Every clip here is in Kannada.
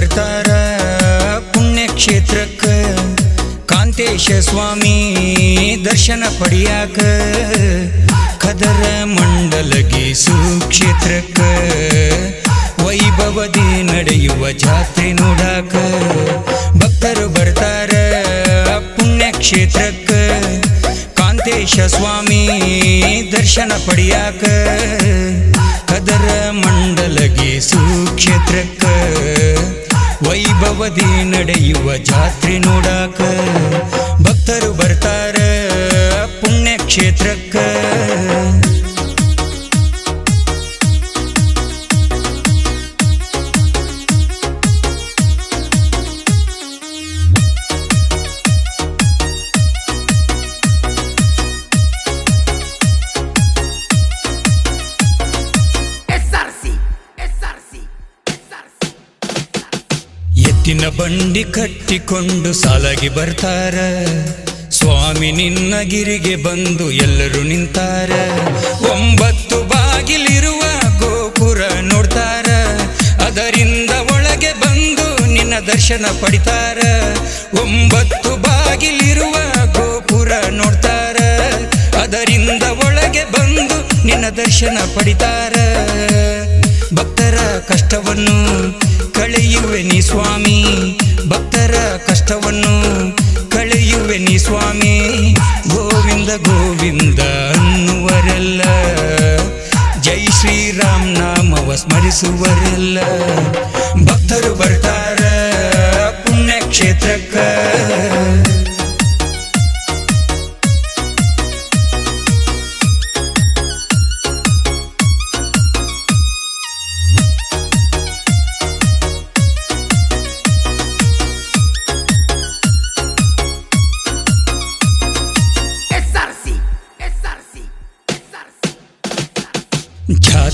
ಬರ್ತಾರ ಪುಣ್ಯಕ್ಷೇತ್ರಕ್ಕೆ. ಕಾಂತೇಶ ಸ್ವಾಮಿ ದರ್ಶನ ಪಡಿಯಾಕ. ಖದರ ಮಂಡಲಗಿ ಸುಕ್ಷೇತ್ರಕ್ಕ. ವೈಭವದಿ ನಡೆಯುವ ಜಾತ್ರೆ ನೋಡಾಕ. ಭಕ್ತರು ಬರ್ತಾರ ಪುಣ್ಯಕ್ಷೇತ್ರಕ್ಕೆ. ಕಾಂತೇಶ ಸ್ವಾಮಿ ದರ್ಶನ ಪಡಿಯಾಕ. ಕದರ ಮಂಡಲಗಿ ಸುಕ್ಷೇತ್ರಕ್ಕ. ವೈಭವದಿ ನಡೆಯುವ ಜಾತ್ರೆ ನೋಡಾಕ ಭಕ್ತರು ಬರ್ತಾರ ಪುಣ್ಯಕ್ಷೇತ್ರಕ್ಕ. SRC, ಎತ್ತಿನ ಬಂಡಿ ಕಟ್ಟಿಕೊಂಡು ಸಾಲಾಗಿ ಬರ್ತಾರ. ಸ್ವಾಮಿ ನಿನ್ನ ಗಿರಿಗೆ ಬಂದು ಎಲ್ಲರೂ ನಿಂತಾರ. ಒಂಬತ್ತು ಬಾಗಿಲಿರುವ ಗೋಪುರ ನೋಡ್ತಾರ. ಅದರಿಂದ ಒಳಗೆ ಬಂದು ನಿನ್ನ ದರ್ಶನ ಪಡಿತಾರ. ಒಂಬತ್ತು ಬಾಗಿಲಿರುವ ಗೋಪುರ ನೋಡ್ತಾರ. ಅದರಿಂದ ಒಳಗೆ ಬಂದು ನಿನ್ನ ದರ್ಶನ ಪಡಿತಾರ. ಭಕ್ತರ ಕಷ್ಟವನ್ನು ಕಳೆಯುವೆ ನೀ ಸ್ವಾಮಿ. ಭಕ್ತರ ಕಷ್ಟವನ್ನು ಕಳೆಯುವೆ ನೀ ಸ್ವಾಮಿ. ಗೋವಿಂದ ಗೋವಿಂದ ಅನ್ನುವರೆಲ್ಲ, ಜೈ ಶ್ರೀರಾಮ್ ನಾಮವ ಸ್ಮರಿಸುವರೆಲ್ಲ.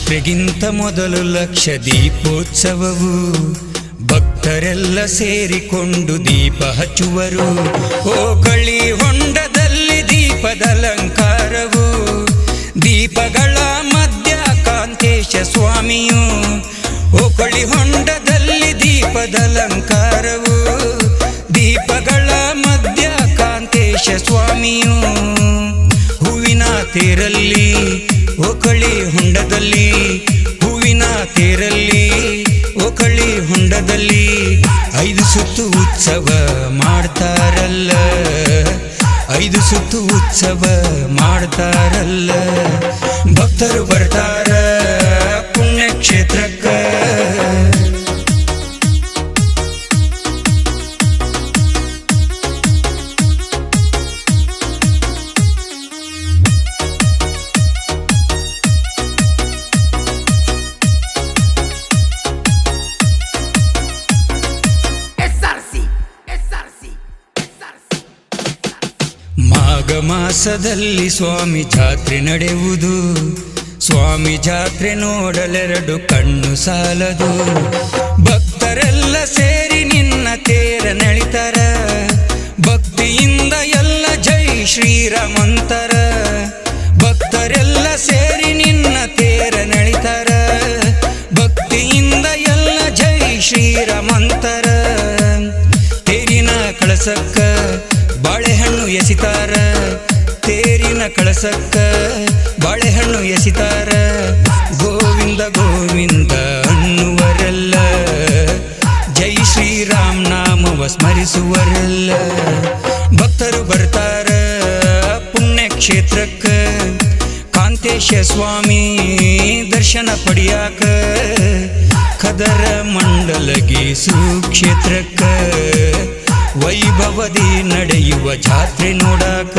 ಜಾತ್ರೆಗಿಂತ ಮೊದಲು ಲಕ್ಷ ದೀಪೋತ್ಸವವು. ಭಕ್ತರೆಲ್ಲ ಸೇರಿಕೊಂಡು ದೀಪ ಹಚ್ಚುವರು. ಓಕಳಿ ಹೊಂಡದಲ್ಲಿ ದೀಪದ ಅಲಂಕಾರವು. ದೀಪಗಳ ಮಧ್ಯ ಕಾಂತೇಶ ಸ್ವಾಮಿಯು. ಓಕಳಿ ಹೊಂಡದಲ್ಲಿ ದೀಪದ ಅಲಂಕಾರವು. ದೀಪಗಳ ಮಧ್ಯ ಕಾಂತೇಶ ಸ್ವಾಮಿಯು. ಹೂವಿನ ತೇರಲ್ಲಿ ಓಕಳಿ ಹೊಂಡದಲ್ಲಿ, ಹೂವಿನ ತೇರಲ್ಲಿ, ಓಕಳಿ ಹೊಂಡದಲ್ಲಿ ಐದು ಸುತ್ತು ಉತ್ಸವ ಮಾಡ್ತಾರಲ್ಲ, ಐದು ಸುತ್ತು ಉತ್ಸವ ಮಾಡ್ತಾರಲ್ಲ. ಭಕ್ತರು ಬರ್ತಾರ ಪುಣ್ಯಕ್ಷೇತ್ರಕ್ಕ. ಮಾಸದಲ್ಲಿ ಸ್ವಾಮಿ ಜಾತ್ರೆ ನಡೆಯುವುದು. ಸ್ವಾಮಿ ಜಾತ್ರೆ ನೋಡಲೆರಡು ಕಣ್ಣು ಸಾಲದು. ಭಕ್ತರೆಲ್ಲ ಸೇರಿ ನಿನ್ನ ತೇರ ನಳಿತರ. ಭಕ್ತಿಯಿಂದ ಎಲ್ಲ ಜೈ ಶ್ರೀರಾಮಂತರ. ಭಕ್ತರೆಲ್ಲ ಸೇರಿ ನಿನ್ನ ತೇರ ನಳಿತರ. ಭಕ್ತಿಯಿಂದ ಎಲ್ಲ ಜೈ ಶ್ರೀರಾಮಂತರ. ತೇರಿನ ಕಳಸಕ್ಕ ಕಳಸಕ್ಕ ಬಾಳೆಹಣ್ಣು ಎಸಿತಾರ. ಗೋವಿಂದ ಗೋವಿಂದ ಅನ್ನುವರೆಲ್ಲ. ಜೈ ಶ್ರೀರಾಮ್ ನಾಮವ ಸ್ಮರಿಸುವರೆಲ್ಲ. ಭಕ್ತರು ಬರ್ತಾರ ಪುಣ್ಯಕ್ಷೇತ್ರಕ್ಕ. ಕಾಂತೇಶ ಸ್ವಾಮಿ ದರ್ಶನ ಪಡಿಯಾಕ. ಕದರ ಮಂಡಲಗಿ ಸುಕ್ಷೇತ್ರಕ್ಕ. ವೈಭವದಿ ನಡೆಯುವ ಜಾತ್ರೆ ನೋಡಾಕ.